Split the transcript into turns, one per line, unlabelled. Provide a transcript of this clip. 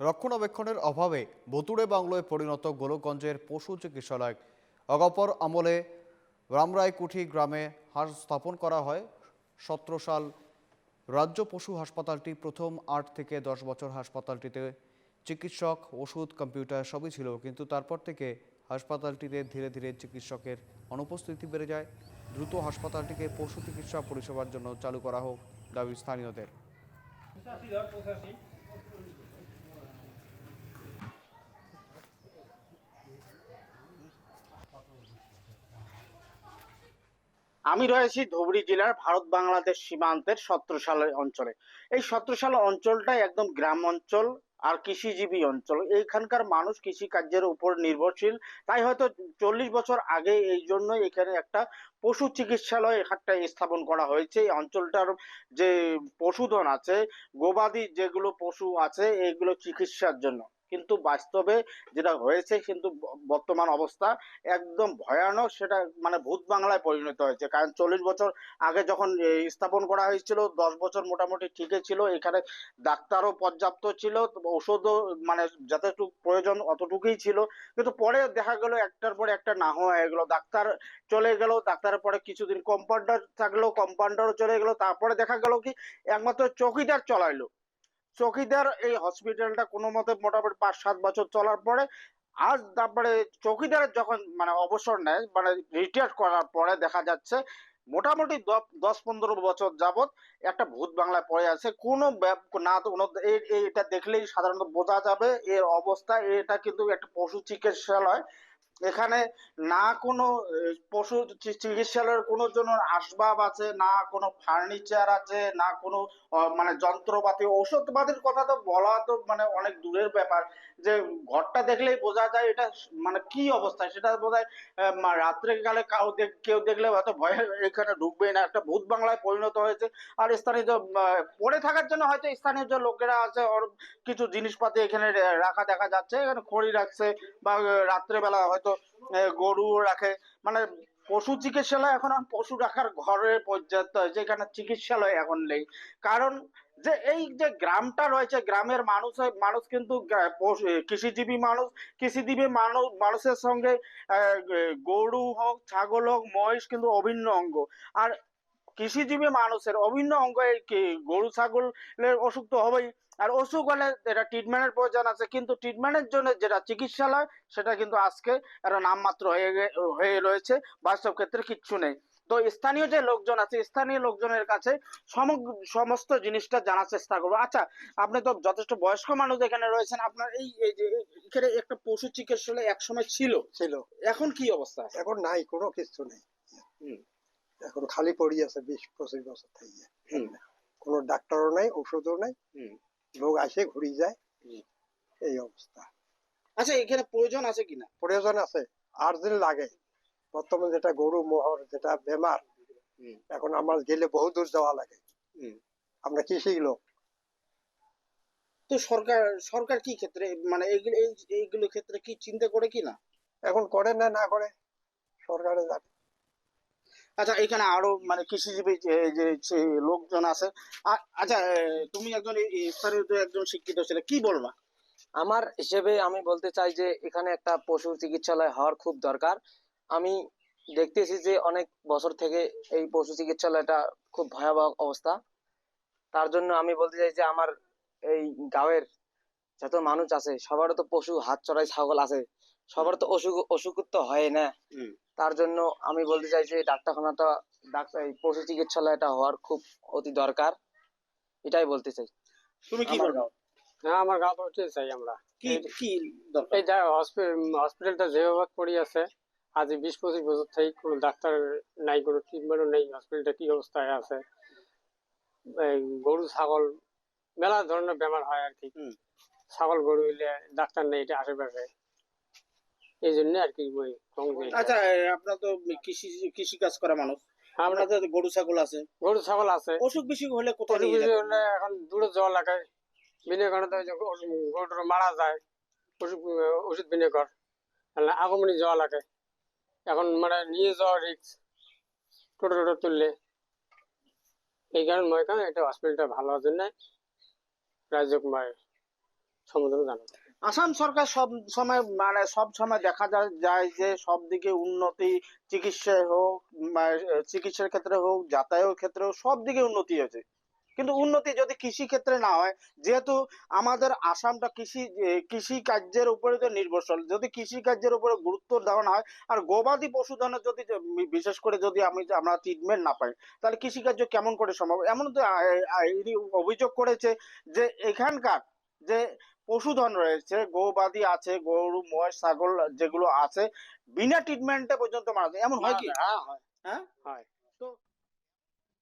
রক্ষণাবেক্ষণের অভাবে ভুতুড়ে বাংলোয় পরিণত গোলকগঞ্জের পশু চিকিৎসালয়। অগপর আমলে রামরায়কুঠি গ্রামে হাঁস স্থাপন করা হয়। সতেরো সাল রাজ্য পশু হাসপাতালটি প্রথম আট থেকে দশ বছর হাসপাতালটিতে চিকিৎসক, ওষুধ, কম্পিউটার সবই ছিল। কিন্তু তারপর থেকে হাসপাতালটিতে ধীরে ধীরে চিকিৎসকের অনুপস্থিতি বেড়ে যায়। দ্রুত হাসপাতালটিকে পশু চিকিৎসা পরিষেবার জন্য চালু করা হোক দাবি স্থানীয়দের।
আমি রয়েছি ধুবড়ী জেলার ভারত বাংলাদেশ সীমান্তের সত্রসাল অঞ্চলে। এই সত্রসাল অঞ্চলটা একদম গ্রাম অঞ্চল আর কৃষিজীবী অঞ্চল। এইখানকার মানুষ কৃষি কার্যের উপর নির্ভরশীল। তাই হয়তো চল্লিশ বছর আগে এই জন্য এখানে একটা পশু চিকিৎসালয় একটা স্থাপন করা হয়েছে। এই অঞ্চলটার যে পশুধন আছে, গবাদি যেগুলো পশু আছে, এগুলো চিকিৎসার জন্য। কিন্তু বাস্তবে যেটা হয়েছে কিন্তু বর্তমান অবস্থা একদম ভয়ানক, সেটা মানে ভূত বাংলায় পরিণত হয়েছে। কারণ চল্লিশ বছর আগে যখন স্থাপন করা হয়েছিল, দশ বছর মোটামুটি ঠিকই ছিল, এখানে ডাক্তারও পর্যাপ্ত ছিল ওষুধও মানে যতটুকু প্রয়োজন অতটুকুই ছিল। কিন্তু পরে দেখা গেল একটার পর একটা না হয়ে গেলো, ডাক্তার চলে গেল, ডাক্তারের পরে কিছুদিন কম্পাউন্ডার থাকল কম্পাউন্ডারও চলে গেল, তারপরে দেখা গেল কি একমাত্র চৌকিদার চলাইলো। চৌকিদার এই হসপিটালটা কোনো মতে মোটামুটি পাঁচ সাত বছর চলার পরে, আজ তারপরে চৌকিদারের যখন মানে অবসর নেয় মানে রিটায়ার করার পরে দেখা যাচ্ছে মোটামুটি দশ পনেরো বছর যাবত একটা ভূত বাংলায় পড়ে আছে। কোনো না কোনো এটা দেখলেই সাধারণত বোঝা যাবে এর অবস্থা। এটা কিন্তু একটা পশু চিকিৎসালয়। এখানে না কোনো, পশু চিকিৎসালয়ের কোনো জন্য আসবাব আছে, না কোনো ফার্নিচার আছে, না কোনো মানে যন্ত্রপাতি, ঔষধপাতির কথা তো বলা তো মানে অনেক দূরের ব্যাপার। যে ঘরটা দেখলেই বোঝা যায় এটা মানে কি অবস্থা, সেটা বোধ হয় রাত্রে কালে কাউ কেউ দেখলে হয়তো ভয়ে এখানে ঢুকবেই না। একটা ভূত বাংলায় পরিণত হয়েছে, আর স্থানীয় পড়ে থাকার জন্য হয়তো স্থানীয় যে লোকেরা আছে কিছু জিনিসপাতি এখানে রাখা দেখা যাচ্ছে, এখানে খড়ি রাখছে, বা রাত্রেবেলা হয়তো গরু রাখে। মানে পশু চিকিৎসালয় এখন পশু রাখার ঘরের পর্যাপ্ত হয়েছে এখানে চিকিৎসালয় এখন নেই। কারণ যে এই যে গ্রামটা রয়েছে, গ্রামের মানুষ মানুষ কিন্তু কৃষিজীবী মানুষ কৃষিজীবী মানুষ, মানুষের সঙ্গে গরু হোক, ছাগল হোক, মহিষ কিন্তু অভিন্ন অঙ্গ। আর কৃষিজীবী মানুষের অভিন্ন অঙ্গ গরু ছাগলের অসুখ তো হবেই। আর অসুখ হলে এটা ট্রিটমেন্টের প্রয়োজন আছে কিন্তু ট্রিটমেন্টের জন্য যেটা চিকিৎসালয় সেটা কিন্তু আজকে একটা নামমাত্র হয়ে হয়ে রয়েছে বাস্তব ক্ষেত্রে কিচ্ছু নেই। তো স্থানীয় যে লোকজন আছে স্থানীয় লোকজনের কাছে সমগ্র সমস্ত জিনিসটা জানার চেষ্টা করব। আচ্ছা আপনি তো যথেষ্ট বয়স্ক মানুষ এখানে রয়েছেন আপনার এই এই যে এখানে একটা পশু চিকিৎসালয় একসময় ছিল।
ছিল।
এখন কি অবস্থা?
এখন নাই কোনো কিছু নেই।
হুম।
এখন খালি পড়ি আছে বিশ পঁচিশ বছর থেকে। কোনো ডাক্তারও নাই ওষুধও নাই। লোক আসে ঘুরি যায়। এই অবস্থা।
আচ্ছা এখানে প্রয়োজন আছে কিনা?
প্রয়োজন আছে আর দিন লাগে। বর্তমানে যেটা গরু মোহর যেটা বেমার এখন আমার গেলে বহু দূর যাওয়া লাগে। আমরা কৃষি লোক।
তো সরকার সরকার কি ক্ষেত্রে মানে এইগুলো এই- এইগুলো ক্ষেত্রে কি চিন্তা করে কি না
এখন করে না না করে সরকারে জানে।
আচ্ছা এখানে আরও মানে কৃষিজীবী যে লোকজন আছে আচ্ছা তুমি একজন একজন শিক্ষিত ছেলে, কি বলবা?
আমার হিসেবে আমি বলতে চাই যে, এখানে একটা পশু চিকিৎসালয় হওয়ার খুব দরকার। আমি দেখতেছি যে, অনেক বছর থেকে এই পশু চিকিৎসালয়টা খুব ভয়াবহ অবস্থা। তার জন্য আমি বলতে চাই যে, আমার এই গাঁয়ের যত মানুষ আছে, সবারও তো পশু, হাত চড়াই ছাগল আছে। সবার তো অসুখ অসুখ তো হয় না।
হুম।
তার জন্য আমি বলতে চাই যে ডাক্তারখানাটা ডাক্তার এই পশু চিকিৎসালয়টা হওয়ার খুব অতি দরকার। এটাই বলতে চাই।
তুমি কি
হ্যাঁ আমার গা পড়তে চাই আমরা।
কি কি দরকার?
এই যা হসপিটালটা যেভাবে পড়ে আছে আজ বিশ পঁচিশ বছর থেকে কোনো ডাক্তার নাই কোনো ট্রিটমেন্টও নেই হসপিটালটা কি অবস্থায় আছে? এই গরু ছাগল মেলা ধরনের বেমার হয় আর কি।
হুম।
ছাগল গরু হইলে ডাক্তার নেই এটা আশেপাশে। এই জন্য আর কি ওই
আচ্ছা আপনার তো কৃষি কৃষি কাজ করা মানুষ।
আমরা
আপনাদের গরু ছাগল আছে।
গরু ছাগল আছে।
অসুখ বিসুখ হলে কোথায় নিয়ে যাবেন?
এখন দূরে যাওয়া লাগে বিনয় করে গরুটা মারা যায় ওষুধ আগমনী যাওয়া লাগে এখন মানে নিয়ে যাওয়া রিক্স টোটো টোটো তুললে। এই কারণে মনে করেন এটা হসপিটালটা ভালো জন্য রাজ্য কুমার সম্বোধনা জানাব
আসাম সরকার সব সময় মানে সব সময় দেখা যায় যে সব দিকে উন্নতি চিকিৎসায় হোক চিকিৎসার ক্ষেত্রে হোক, যাতায়াতের ক্ষেত্রে হোক, সব দিকে উন্নতি হয়েছে। কিন্তু উন্নতি যদি কৃষি ক্ষেত্রে না হয়, যেহেতু আমাদের আসামটা কৃষি কৃষি কার্যের উপরে তো নির্ভরশীল। যদি কৃষি কার্যের উপরে গুরুত্ব দেওয়া না হয়, আর গবাদি পশুধনের যদি বিশেষ করে যদি আমি আমরা ট্রিটমেন্ট না পাই, তাহলে কৃষি কার্য কেমন করে সম্ভব? এমন তো অভিযোগ করেছে যে, এখানকার যে পশুধন রয়েছে গৌবাদি আছে গরু মহিষ ছাগল যেগুলো আছে বিনা ট্রিটমেন্টে পর্যন্ত মারা যায়। এমন হয় কি?
হ্যাঁ হয়।
হ্যাঁ?
হয়।